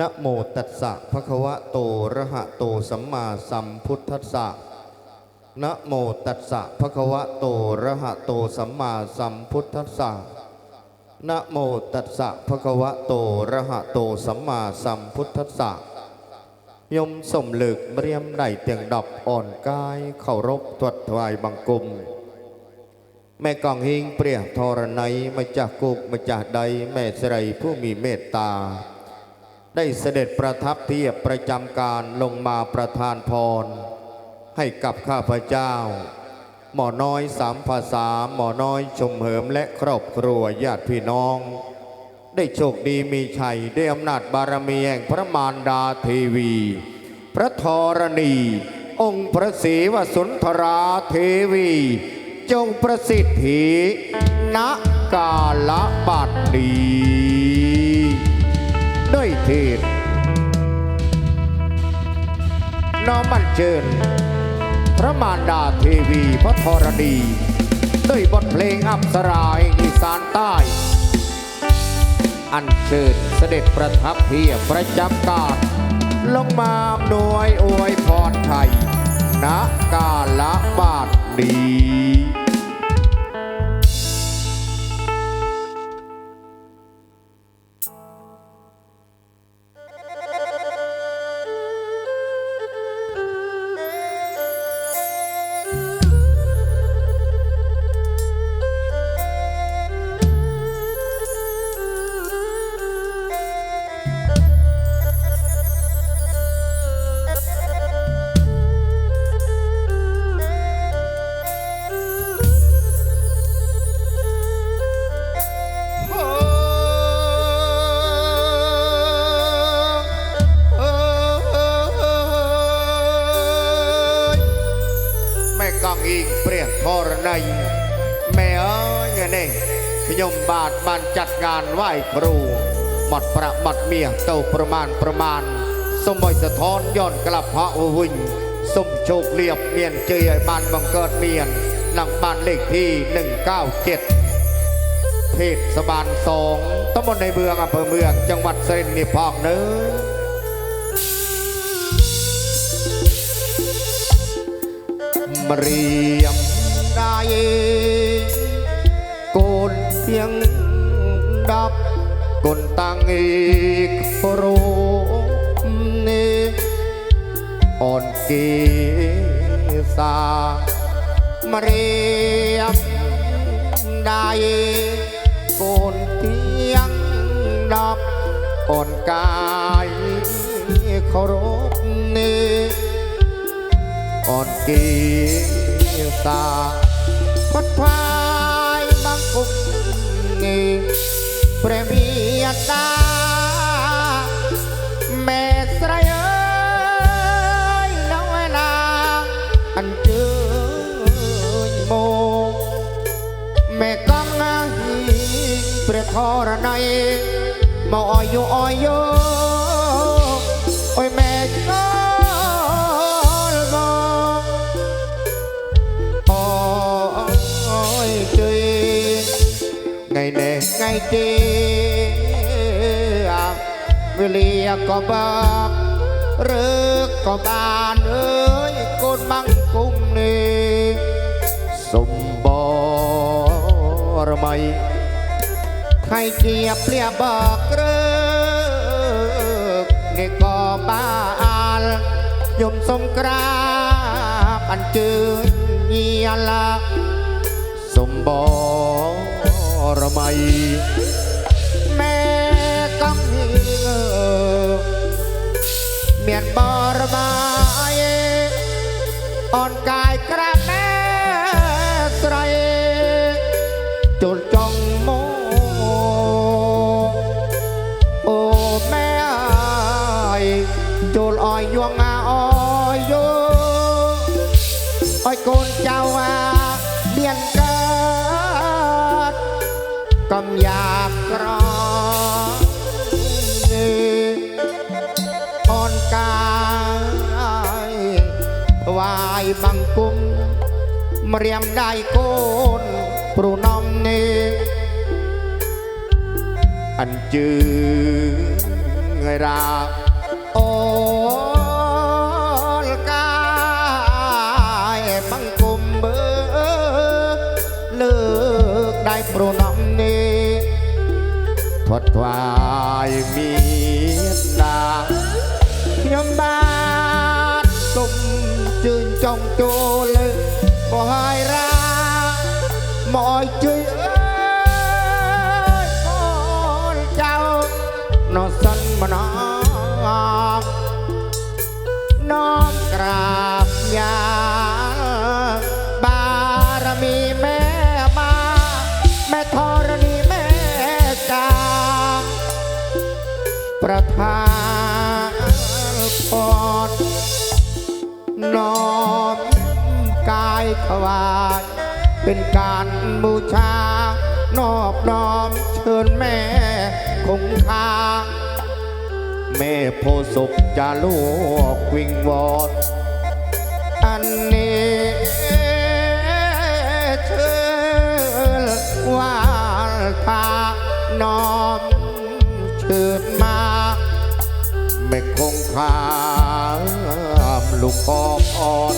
นะโมตัสสะภะคะวะโตระหะโตสัมมาสัมพุทธัสสะนะโมตัสสะภะคะวะโตระหะโตสัมมาสัมพุทธัสสะนะโมตัสสะภะคะวะโตระหะโตสัมมาสัมพุทธัสสะยมสมลึกเรียมได้เตียงดับอ่อนกายเคารพตรวจถวายบังคมแม่กองหิงเปรียทรนัยมาจากกุกมาจากใดแม่สไรผู้มีเมตตา ได้เสด็จประทับเทียบประจำการลงมาประทานพร ให้กับข้าพเจ้า หมอน้อยสามภาษาหมอน้อยชมเหิมและครอบครัวญาติพี่น้อง ได้โชคดีมีชัยได้อำนาจบารมีแห่งพระมารดาเทวี พระธรณี องค์พระศรีวสุนทราเทวี จงประสิทธิณกาลบัดนี้ ด้วยเถิดน้อมมันเชิญ พระมารดาเทวีพระธรณี ด้วยบทเพลงอัปสราแห่งอีสานใต้ อันเชิญเสด็จประทับเทียบประจำการลงมาอำนวยอวยพรไทยณกาละบาทนี้ จัดงานไหว้ครูหมดประหมดเมียเต่าประมาณประมาณ สมบอยสะท้อนย้อนกลับพระวิญสมโชคเรียบเมียนเจยบานบังเกิดเมียนหลังบ้านเลขที่ 197 เทศบาลสองตำบลในเมืองอำเภอเมือง จังหวัดสรินทร์นี่พอกเนื้อเรียมได้โกนเพียง ดับกนตังอีกโรเนอ่อนเกษามเรียมได้โกนเพียงดับอ่อนกายเคารพเนอ่อนกีสาพัดพายบางกุกนี ព្រះវាតាមេស្រីអើយនៅឯណាអញ្ជើញមកមេកំងាហ៊ីព្រះធរណីមកអយយោអយយោ เจียเวลียก็บอกหรือก็บานเอ้ยกุนบังกุ้งนี่สมบรไม่ใครเจียบเปลียบอกเริกนี่ก็บ้านยมสงกราบอันจืดเงียละสมบร រមៃមេកំហៀមានបរមៃអនកាយក្រាមេស្រីជូនចង់មកអូមេអើយចូលអោយយងអាអោយយោអោយកូនចៅអា อยากกรองอ่อนกายไหวายบังกุมเรียมได้โกนปรุนอมเนอันจือไงรา ត់ថ្វាយមានតាខ្ញុំបាទទុំជើញចង់ចូលលើបោះហើយរាមកឲ្យជួយអើយកូនចៅនសិនមណោមនាំក្រាប วายเป็นการบูชานอบน้อมเชิญแม่คงคา แม่โพธิ์ศพจะลูกวิงวอนอันนี้เชิญว่าทางน้อมเชิญมาไม่คงคามลูกพ่ออ่อน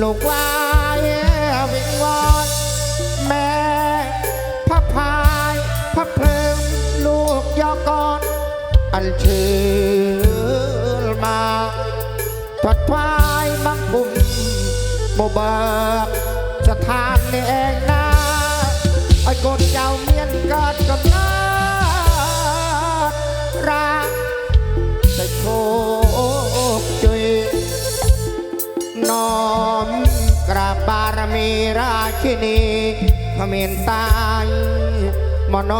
ลูกวายวิงวอนแม่พระพายพระเพลิงลูกยอกรอันเชิญมาถอดทวายบังคุมโมเบิกสถานนี่เองนะไอ้กดเจ้าเมียนเกิดกับนาดรักแต่โค กราบบารมีราชินีขมินตายมาน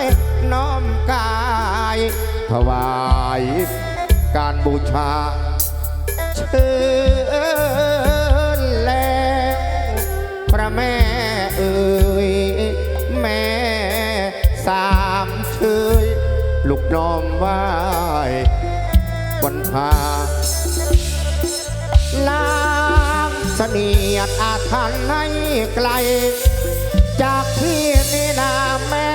ยน้อมกายถวายการบูชาเชิญแล้วพระแม่เอ่ยแม่สามเชยลูกน้อมไหว้วันพา สนียดอาถรรพ์ให้ไกล จากที่นี่นาแม่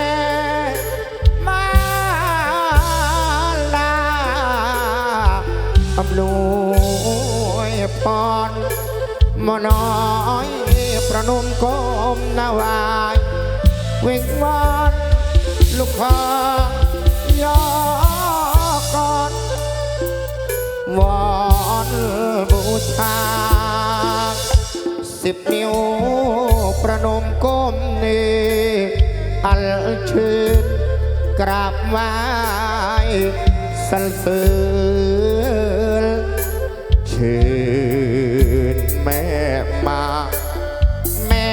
มาลาอำนวยพรมน้อยประนมก้มนาวายวิงวอนลูกขอยอกอดวอนบูชา สิบนิ้วประนมก้มนีอันเชิญกราบไหว้สรรเสริญเชิญแม่มา แม่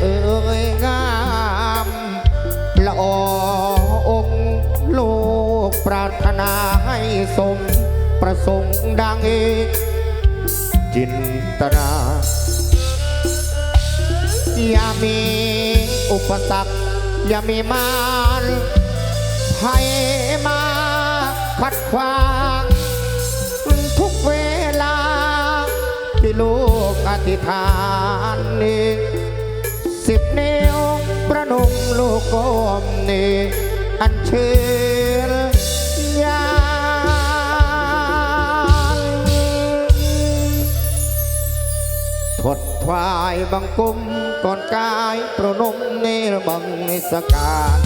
เอ๋ยงามละอองค์ลูกปรารถนาให้สมประสงค์ดังเอจินตนา อย่ามีอุปสรรค อย่ามีมารให้มาขัดขวางทุกเวลาที่ลูกอธิษฐานนี้สิบนิ้วประนมลูกก้มนี้อันเชิญ ทดทวายบังกุมก่อนกายประนมเนรบังนิสการ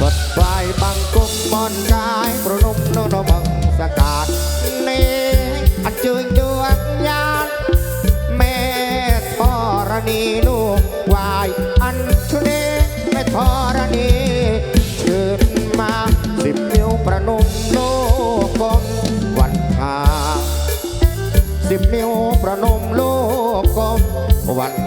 กดไฟบังกุมมอนกายประนมโนนบังสกาดเนอันเจิญดวงญาณแม่ธรณีลูกวายอันชุเนแม่ธรณีเชิญมาสิบนิ้วประนมโลกกลมวันทาสิบนิ้วประนมโลก ม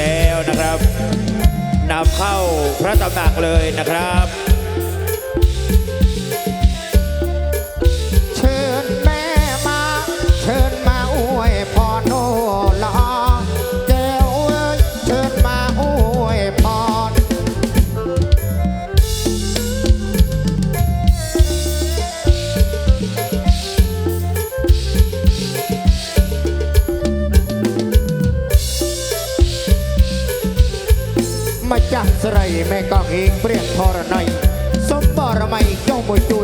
แล้วนะครับนำเข้าพระตำหนักเลยนะครับ จักสไรแม่กองเองเปรียกทรนัยสมบรมัยเจ้าบ่จุย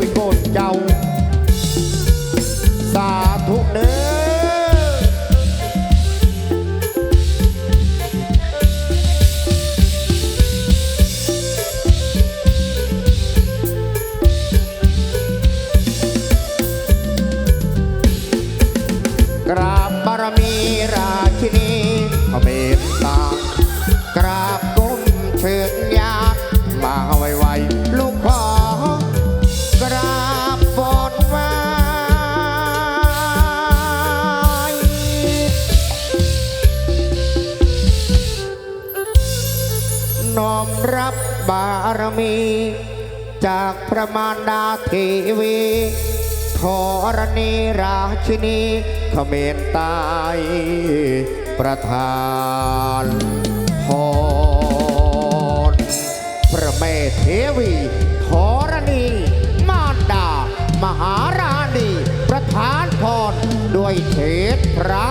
บารมี จากพระมารดาเทวีธรณีราชินีเขมรใตายประธานพรพระแม่เทวีธรณีมารดามหาราณีประธานพรด้วยเทศพระ